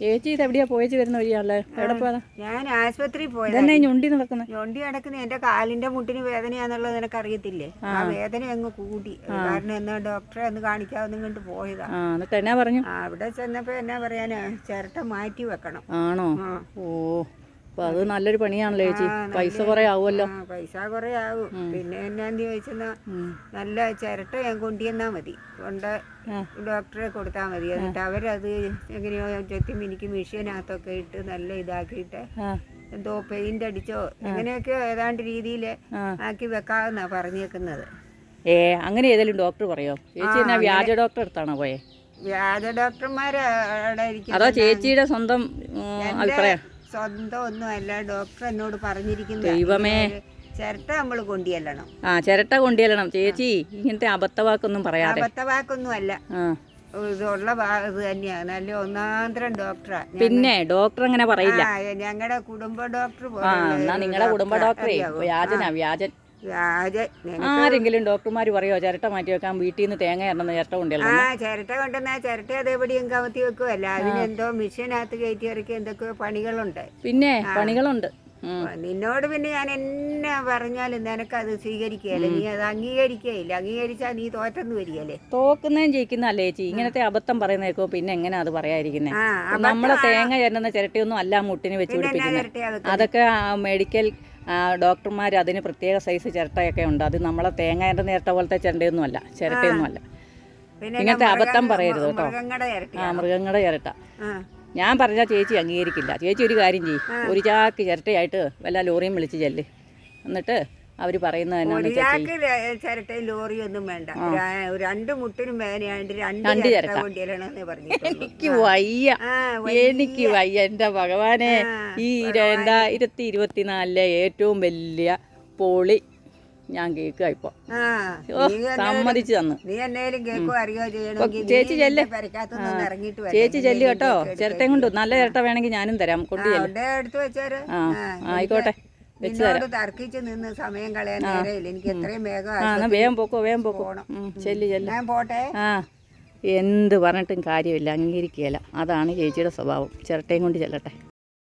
ചേച്ചി ഇത് എവിടെയാ പോയച്ച് വരുന്ന വഴിയാണല്ലേ? എവിടെ പോയതാ? ഞാൻ ആശുപത്രി പോയത്. ഞൊണ്ടി നടക്കുന്നത് ഞൊണ്ടി നടക്കുന്ന. എന്റെ കാലിന്റെ മുട്ടിന് വേദനയാന്നുള്ളത് നിനക്ക് അറിയത്തില്ലേ ആ വേദന അങ്ങ് കൂടി. കാരണം എന്നാ ഡോക്ടറെ ഒന്ന് കാണിക്കാവുന്ന കൊണ്ട് പോയതാ. ആ എന്നിട്ട് എന്നാ പറഞ്ഞു? അവിടെ ചെന്നപ്പോ എന്നാ പറയാനാ? ചിരട്ട മാറ്റി വെക്കണം. ആണോ? ഓ. അപ്പൊ അത് നല്ലൊരു പണിയാണല്ലോ ചേച്ചി. പൈസ കുറെ ആവുമല്ലോ. പൈസ കുറെ ആവും. പിന്നെ എന്നാന്ന് ചോദിച്ചെന്നാ നല്ല ചിരട്ട ഞാൻ കൊണ്ടുവന്നാ മതി. കൊണ്ട് ഡോക്ടറെ കൊടുത്താൽ മതി. എന്നിട്ട് അവരത് എങ്ങനെയോ ചെത്തി മിനിക്ക് മെഷീനകത്തൊക്കെ ഇട്ട് നല്ല ഇതാക്കിയിട്ട് എന്തോ പെയിന്റ് അടിച്ചോ എങ്ങനെയൊക്കെയോ ഏതാണ്ട് രീതിയിൽ ആക്കി വെക്കാമെന്നാ പറഞ്ഞേക്കുന്നത്. ഏ അങ്ങനെ ഏതെങ്കിലും ഡോക്ടർ പറയോ? ചേച്ചി എന്നാ വ്യാജ ഡോക്ടർ അടുത്താണോ പോയെ? വ്യാജ ഡോക്ടർമാരാണ് അതോ ചേച്ചിയുടെ സ്വന്തം അഭിപ്രായം? സ്വന്തം ഒന്നും അല്ല ഡോക്ടർ എന്നോട് പറഞ്ഞിരിക്കുന്നു. ദൈവമേ. ചിരട്ട നമ്മൾ കൊണ്ടുചെല്ലണം. ആ ചിരട്ട കൊണ്ടുചെല്ലണം. ചേച്ചി ഇങ്ങനത്തെ അബദ്ധവാക്കൊന്നും പറയാതെ. അബദ്ധവാക്കൊന്നും അല്ല ഇതുള്ള ഇത് തന്നെയാണ്. നല്ല ഒന്നാന്തരം ഡോക്ടറാ. പിന്നെ ഡോക്ടർ അങ്ങനെ പറയില്ല. ഞങ്ങളുടെ കുടുംബ ഡോക്ടർ ആ എന്നാ നിങ്ങളുടെ കുടുംബ ഡോക്ടറെ. വ്യാജനാ വ്യാജൻ. വ്യാജ ആരെങ്കിലും ഡോക്ടർമാർ പറയോ ചിരട്ട മാറ്റി വെക്കാൻ വീട്ടിൽ നിന്ന് തേങ്ങ ഇറങ്ങുന്ന ചിരട്ട കൊണ്ടല്ലോ ആ ചിരട്ട കൊണ്ടുവന്നാ ചിരട്ട അതേപടിയും കമത്തി വെക്കുമല്ല അതിനെന്തോ മിഷീനകത്ത് കയറ്റി ഇറക്കി എന്തൊക്കെയോ പണികളുണ്ട്. പിന്നെ പണികളുണ്ട്. നിന്നോട് പിന്നെ ഞാൻ എന്നെ പറഞ്ഞാലും നിനക്കത് സ്വീകരിക്കുകയല്ലേ? നീ അത് അംഗീകരിക്കുകയില്ല. അംഗീകരിച്ചാൽ നീ തോറ്റെന്ന് വരികയല്ലേ? തോക്കുന്നതും ജയിക്കുന്നല്ലേ ചേച്ചി? ഇങ്ങനത്തെ അബദ്ധം പറയുന്നേക്കോ പിന്നെ എങ്ങനെ അത് പറയാതിരിക്കുന്നത് നമ്മളെ തേങ്ങ ചേരുന്ന ചിരട്ടയൊന്നും അല്ല മുട്ടിന് വെച്ച് പിടിപ്പിക്കുന്നത് അതൊക്കെ മെഡിക്കൽ ഡോക്ടർമാർ അതിന് പ്രത്യേക സൈസ് ചിരട്ടയൊക്കെ ഉണ്ട്. അത് നമ്മളെ തേങ്ങേന്റെ നേരത്തെ പോലത്തെ ചിരട്ടയൊന്നും അല്ല ചിരട്ടയൊന്നും അല്ല ഇങ്ങനത്തെ അബദ്ധം പറയരുത് കേട്ടോ. ആ മൃഗങ്ങളുടെ ചിരട്ട. ഞാൻ പറഞ്ഞ ചേച്ചി അംഗീകരിക്കില്ല. ചേച്ചി ഒരു കാര്യം ചെയ്യും. ഒരു ചാക്ക് ചിരട്ടയായിട്ട് വല്ല ലോറിയും വിളിച്ച് ചെല്ല്. എന്നിട്ട് അവർ പറയുന്നത് വെച്ചാൽ ചെയ്യ്. ലോറിയൊന്നും വേണ്ട. രണ്ട് മുട്ടിനും വേദനയായിട്ട് രണ്ട് ചിരട്ട ചിരട്ട. കൊണ്ടുവരണമെന്ന് പറഞ്ഞു എനിക്ക് വയ്യ. എനിക്ക് വയ്യ. എന്റെ ഭഗവാനെ ഈ രണ്ടായിരത്തി ഇരുപത്തിനാലിലെ ഏറ്റവും വലിയ പോളി ഞാൻ കേൾക്കുക ഇപ്പൊ. സമ്മതിച്ചു തന്നു. ചേച്ചി ചെല്ല്. ചേച്ചി ചെല്ലു കേട്ടോ. ചിരട്ടയും കൊണ്ട് നല്ല ചിരട്ട വേണമെങ്കിൽ ഞാനും തരാം. കൊണ്ടു ചെല്ല് ആ ആയിക്കോട്ടെ. നിന്നോട് തർക്കിച്ച് നിന്ന് സമയം കളയാൻ നേരമില്ല. എനിക്ക് എത്രയും വേഗം വേഗം പോക്കോ വേഗം പോക്കോ. ചെല്ല് ചെല്ല്. ഞാൻ പോട്ടെ. ആ എന്ത് പറഞ്ഞിട്ടും കാര്യമില്ല അംഗീകരിക്കുകയില്ല. അതാണ് ചേച്ചിയുടെ സ്വഭാവം. ചിരട്ടയും കൊണ്ട് ചെല്ലട്ടെ.